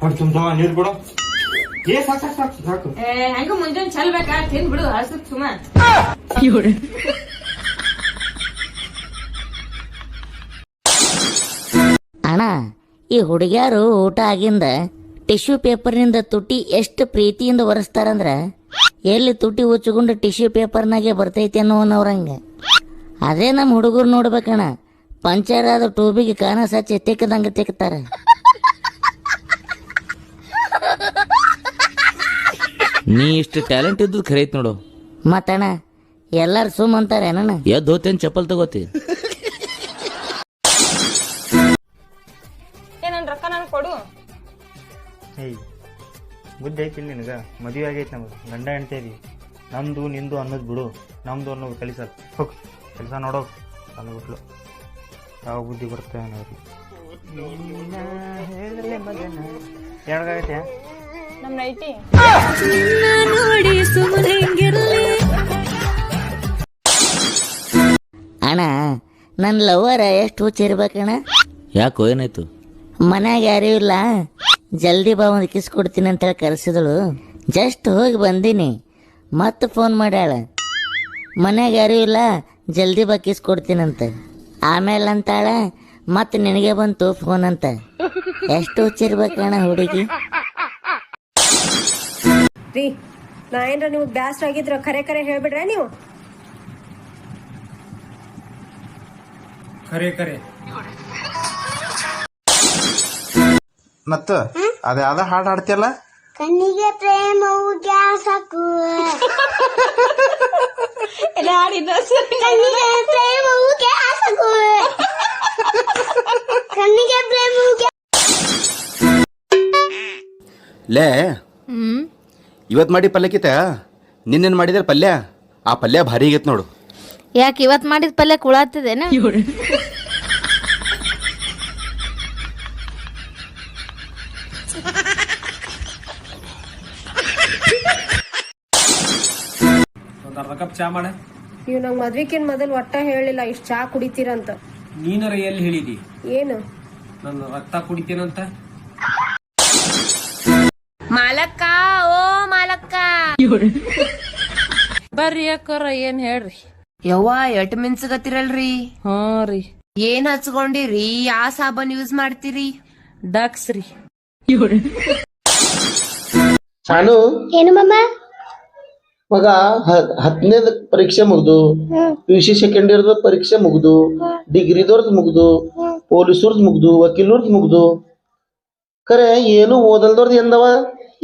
ಹೊಟ್ಟೆ ತುಂಬ ನೀರು ಬಿಡು. ಏ ಸಾಕು ಸಾಕು ಸಾಕು ಹಂಗ ಮುಂಜಾನೆ ಚಲ್ಬೇಕಾ ತಿಂದ್ ಬಿಡು ಹಸು ಸುಮ. ಅಣ್ಣ ಈ ಹುಡುಗ್ಯಾರು ಊಟ ಆಗಿಂದ ಟಿಶ್ಯೂ ಪೇಪರ್ನಿಂದ ತುಟಿ ಎಷ್ಟು ಪ್ರೀತಿಯಿಂದ ಒರೆಸ್ತಾರಂದ್ರ ಎಲ್ಲಿ ತುಟಿ ಉಚ್ಚಕೊಂಡು ಟಿಶ್ಯೂ ಪೇಪರ್ನಾಗೆ ಬರ್ತೈತಿ ಅನ್ನೋನವ್ರಂಗ ಅದೇ ನಮ್ಮ ಹುಡುಗರು ನೋಡ್ಬೇಕಣ್ಣ. ಪಂಚರ್ ಆದ ಟೂಬಿಗೆ ಕಾಣ ಸಚ್ಚೆ ತಿಕ್ಕದಂಗೆ ತಿಕ್ತಾರೆ. ನೀ ಇಷ್ಟು ಟ್ಯಾಲೆಂಟ್ ಇದ್ದು ಖರೆ ಐತ್ ನೋಡು. ಮತ್ತಣ್ಣ ಎಲ್ಲಾರು ಸುಮ್ ಅಂತಾರೆ ಅಣ್ಣ ಎದ್ದು ಹೋತೇನ್ ಚಪ್ಪಲ್ ತಗೋತಿ? ಏ ನನ್ ರೊಕ್ಕ ನಾನು ಕೊಡು? ಏಯ್ ಬುದ್ಧಿ ಐತಿಲ್ಲ ನಿನಗ? ಮದುವೆ ಆಗೈತೆ ನಮಗೆ. ಗಂಡ ಹೆಂಡ್ತಿ ಇದೀವಿ ನಮ್ದು ನಿಂದು ಅನ್ನೋದು ಬಿಡು. ನಮ್ದು ಅನ್ನೋದು ಕಲಿಸಲ್ಲ ಹೋಗ್ ಕೆಲಸ ನೋಡೋ ಅಂದ್ಬಿಟ್ಲು ಯಾವ ಬುದ್ಧಿ ಬರುತ್ತೆ ಅನ್ನೋದು. ಏನಾಗೈತೆ ನಮ್ ನೈಟಿ. ಅಣ್ಣ ನನ್ನ ಲವರ ಎಷ್ಟು ಹುಚ್ಚಿರ್ಬೇಕಣ್ಣ ಯಾಕೋ ಏನಾಯ್ತು? ಮನ್ಯಾಗ ಯಾರೂ ಇಲ್ಲ. ಜಲ್ದಿ ಬಾ ಒಂದು ಕಿಸ್ ಕೊಡ್ತೀನಿ ಅಂತ ಹೇಳಿ ಕರೆಸಿದಳು. ಜಸ್ಟ್ ಹೋಗಿ ಬಂದೀನಿ. ಮತ್ತೆ ಫೋನ್ ಮಾಡ್ಯಾಳ. ಮನ್ಯಾಗ ಯಾರೂ ಇಲ್ಲ ಜಲ್ದಿ ಬಾ ಕಿಸ್ ಕೊಡ್ತೀನಂತ ಆಮೇಲೆ ಅಂತಾಳ ಮತ್ತೆ ನಿನಗೆ ಬಂತು ಫೋನ್ ಅಂತ. ಎಷ್ಟು ಹುಚ್ಚಿರ್ಬೇಕಣ್ಣ ಹುಡುಗಿ? ರೀ ನಾ ಏನ್ರ ನಿಮ್ಗೆ ಬ್ಯಾಸ್ರ ಆಗಿದ್ರ ಖರೆ ಖರೆ ಹೇಳ್ಬಿಡ್ರ ನೀವು? ಖರೆ ಖರೆ. ಮತ್ತ ಅದ ಯಾವ್ದ ಹಾಡು ಹಾಡ್ತಿಯಲ್ಲ? ಕಣ್ಣಿಗೆ ಪ್ರೇಮವು ಗ್ಯಾಸ್ ಕಣ್ಣಿಗೆ ಪ್ರೇಮವು ಗ್ಯಾಸಕು ಕಣ್ಣಿಗೆ ಪ್ರೇಮವು ಲೇ ಇವತ್ ಮಾಡಿ ಪಲ್ಯಕ್ಕಿತ ನಿನ್ನೇನ್ ಮಾಡಿದ್ರೆ ಪಲ್ಯ? ಆ ಪಲ್ಯ ಭಾರಿ ಆಗೈತೆ ನೋಡು. ಯಾಕೆ ಇವತ್ ಮಾಡಿದ ಪಲ್ಯ ಕುಳಾತದೇನ ಒಂದು ಅರ್ಧ ಕಪ್ ಚಾ ಮಾಡ. ನೀವು ನಂಗೆ ಮದ್ವಿಕಿನ್ ಮೊದಲ್ ಒಟ್ಟ ಹೇಳಿಲ್ಲ ಇಷ್ಟ್ ಚಾ ಕುಡಿತೀರಂತ. ನೀನರ ಎಲ್ಲಿ ಹೇಳಿದಿ. ಏನು? ನನ್ನ ರಕ್ತ ಕುಡಿತೀನಂತ. ಮಾಲಕ್ಕ ಬರ್ರಿ ಅಕ್ಕೋರ ಏನ್ ಹೇಳ್ರಿ? ಯವ್ವ ಎಟ್ ಮಿನ್ಸಗತ್ತಿರಲ್ರಿ ಹಾ ರೀ. ಏನ್ ಹಚ್ಕೊಂಡಿರಿ? ಯಾ ಸಾಬನ್ ಯೂಸ್ ಮಾಡ್ತೀರಿ? ಡಕ್ಸ್ ರೀ. ಶಾನು? ಏನು ಮಮ್ಮ ಮಗ ಹತ್ತನೇದ ಪರೀಕ್ಷೆ ಮುಗ್ದು ಪಿ ಯು ಸಿ ಸೆಕೆಂಡ್ ಇಯರ್ದ ಪರೀಕ್ಷೆ ಮುಗ್ದು ಡಿಗ್ರಿದವ್ರದ್ ಮುಗ್ದು ಪೊಲೀಸರ್ದ್ ಮುಗ್ದು ವಕೀಲರ್ದ್ ಮುಗ್ದು ಖರೆ ಏನು ಓದಲ್ದವ್ರದ್ ಎಂದವ?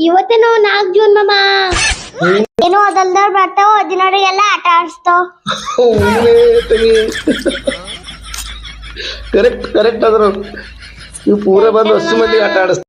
ಇವತ್ತೇನೋ ನಾಲ್ಕು ಜೂನ್ ಮಾಮ. ಏನೋ ಅದಲ್ದವ್ರು ಬರ್ತಾವ ಹದಿನಾರಿಗೆಲ್ಲ ಆಟ ಆಡಿಸ್ತಾವ. ಕರೆಕ್ಟ್ ಕರೆಕ್ಟ್ ಅದ್ರ ಇವು ಪೂರ ಬಂದು ಹಸು ಮಂದಿ ಆಟ ಆಡಿಸ್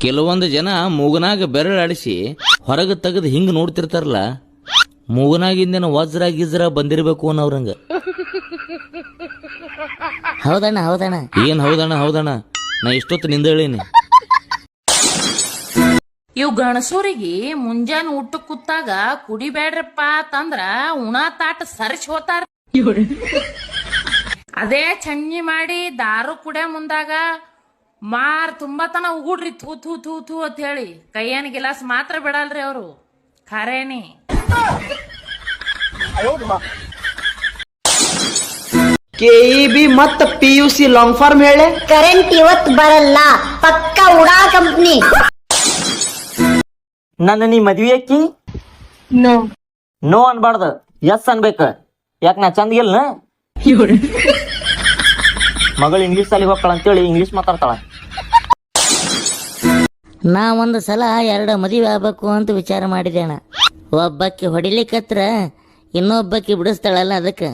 ಕೆಲವೊಂದು ಜನ ಮೂಗನಾಗ ಬೆರಳಾಡಿಸಿ ಹೊರಗೆ ತೆಗೆದು ಹಿಂಗ್ ನೋಡ್ತಿರ್ತಾರಲ್ಲ ಮೂಗನಾಗಿಂದೇನ ವಜ್ರ ಗಿಜ್ರ ಬಂದಿರ್ಬೇಕು ಅನ್ನೋರಂಗ ಹೌದಣ್ಣ ಹೌದಣ್ಣ. ಏನ್ ಹೌದಣ್ಣ ಹೌದಣ್ಣ? ನಾ ಇಷ್ಟೊತ್ತು ನಿಂದ ಹೇಳೀನಿ. ಇವ್ ಗಣಸೂರಿಗೆ ಮುಂಜಾನೆ ಊಟ ಕೂತಾಗ ಕುಡಿಬೇಡ್ರಪ್ಪ ಅಂತಂದ್ರ ಉಣ ತಾಟ ಸರಿಸಿ ಹೋತಾರ. ಅದೇ ಚಂಜಿ ಮಾಡಿ ದಾರು ಕುಡಿಯ ಮುಂದಾಗ ಮಾರ್ ತುಂಬಾ ತನ ಉಗುಡ್ರಿ ಥೂ ಥೂ ಥೂ ಥೂ ಅಂತ ಹೇಳಿ. ಕೈಯನ್ ಗಿಲಾಸ್ ಮಾತ್ರ ಬಿಡಲ್ರಿ ಅವರು. ಖರೇನಿ. ಕೆ ಇ ಬಿ ಮತ್ತ P U C long form ಹೇಳಿ? ಕರೆಂಟ್ ಇವತ್ ಬರಲ್ಲ. ಪಕ್ಕ ಉಡಾ ಕಂಪ್ನಿ ನನ್ನ ನೀ ಮದ್ವಿ ಆಕಿ ನೋ ಅನ್ಬಾರ್ದ. ಎಸ್ ಅನ್ಬೇಕು. ಯಾಕ ನಾ ಚಂದ ಗೆಲ್ನ ಮಗಳು ಇಂಗ್ಲಿಷ್ ಸಾಲಿಗೆ ಹೋಗ್ತಾಳ ಅಂತೇಳಿ ಇಂಗ್ಲಿಷ್ ಮಾತಾಡ್ತಾಳ. ನಾ ಒಂದು ಸಲ ಎರಡು ಮದುವೆ ಆಗ್ಬೇಕು ಅಂತ ವಿಚಾರ ಮಾಡಿದೆ ಅಣ್ಣ ಒಬ್ಬಕ್ಕೆ ಹೊಡಿಲಿಕ್ಕತ್ರ ಇನ್ನೊಬ್ಬಕ್ಕೆ ಬಿಡಿಸ್ತಾಳಲ್ಲ ಅದಕ್ಕೆ.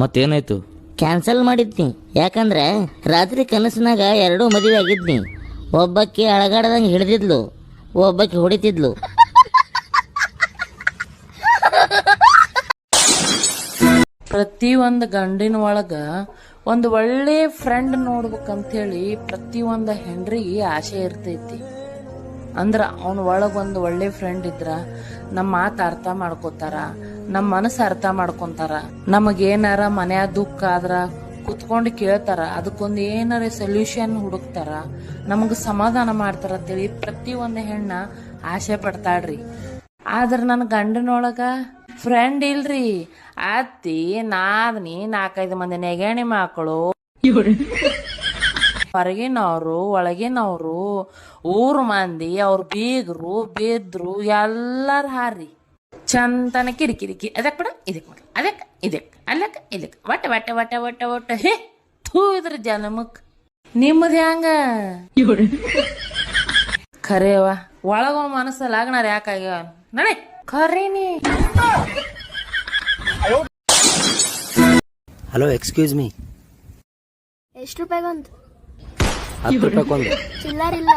ಮತ್ತೇನಾಯ್ತು? ಕ್ಯಾನ್ಸಲ್ ಮಾಡಿದ್ನಿ. ಯಾಕಂದ್ರೆ ರಾತ್ರಿ ಕನಸಿನಾಗ ಎರಡೂ ಮದುವೆ ಆಗಿದ್ನಿ. ಒಬ್ಬಕ್ಕೆ ಅಳಗಾಡದಂಗೆ ಹಿಡಿದಿದ್ಲು ಒಬ್ಬಕ್ಕೆ ಹೊಡಿತಿದ್ಲು. ಪ್ರತಿ ಒಂದು ಗಂಡಿನ ಒಳಗ ಒಂದು ಒಳ್ಳೆ ಫ್ರೆಂಡ್ ನೋಡ್ಬೇಕಂತೇಳಿ ಪ್ರತಿ ಒಂದು ಹೆಂಡ್ರಿಗೆ ಆಸೆ ಇರ್ತೈತಿ. ಅಂದ್ರ ಅವನ ಒಳಗೊಂದು ಒಳ್ಳೆ ಫ್ರೆಂಡ್ ಇದ್ರ ನಮ್ಮ ಮಾತು ಅರ್ಥ ಮಾಡ್ಕೊತಾರ ನಮ್ಮ ಮನಸ್ಸು ಅರ್ಥ ಮಾಡ್ಕೊಂತಾರ. ನಮಗೇನಾರ ಮನೆಯ ದುಃಖ ಆದ್ರ ಕುತ್ಕೊಂಡು ಕೇಳ್ತಾರ, ಅದಕ್ಕೊಂದು ಏನಾರ ಸೊಲ್ಯೂಷನ್ ಹುಡುಕ್ತಾರ, ನಮಗ್ ಸಮಾಧಾನ ಮಾಡ್ತಾರ ಅಂತೇಳಿ ಪ್ರತಿ ಒಂದ್ ಹೆಣ್ಣ ಆಸೆ ಪಡ್ತಾಳ್ರಿ. ಆದ್ರ ನನ್ನ ಗಂಡನೊಳಗ ಫ್ರೆಂಡ್ ಇಲ್ರಿ. ಅತ್ತಿ, ನಾದ್ನಿ ನಾಲ್ಕೈದು ಮಂದಿ ನೆಗಣಿ ಮಕ್ಕಳು ಹೊರಗಿನವ್ರು ಒಳಗಿನವರು ಊರ್ ಮಂದಿ ಅವ್ರು ಬೀಗರು ಬಿದ್ರು ಎಲ್ಲಾರ ಹಾರಿ ಚಂದನ ಕಿರಿಕಿರಿಕಿ. ಅದಕ್ಕೆ ಬಿಡ ಇದಕ್ ಬಿಡ. ಅದಕ್ ಇದಕ್ ಅಲ್ಲಕ್ ಇದಕ್ ಒಟ್ಟ ಒಟ್ಟ ಒಟ್ಟ ಒಟ್ಟ ಒಟ್ಟ ಹೇ ಥೂ ಇದ್ರ ಜನಮಕ್ ನಿಮ್ಮದು ಹೆಂಗ ಖರೇವ. ಒಳಗ ಮನಸ್ಸಲ್ಲಿ ಆಗ್ನಾರ ಯಾಕಾಗ್ಯಾವ ನಡೆ ಖರೇನಿ ಹಲೋ ಎಕ್ಸ್ಕ್ಯೂಸ್ ಮೀ ಎಷ್ಟು ರೂಪಾಯಿಗೊಂದು ಹತ್ತು ರೂಪಾಯಿ ಚಿಲ್ಲರಿಲ್ಲ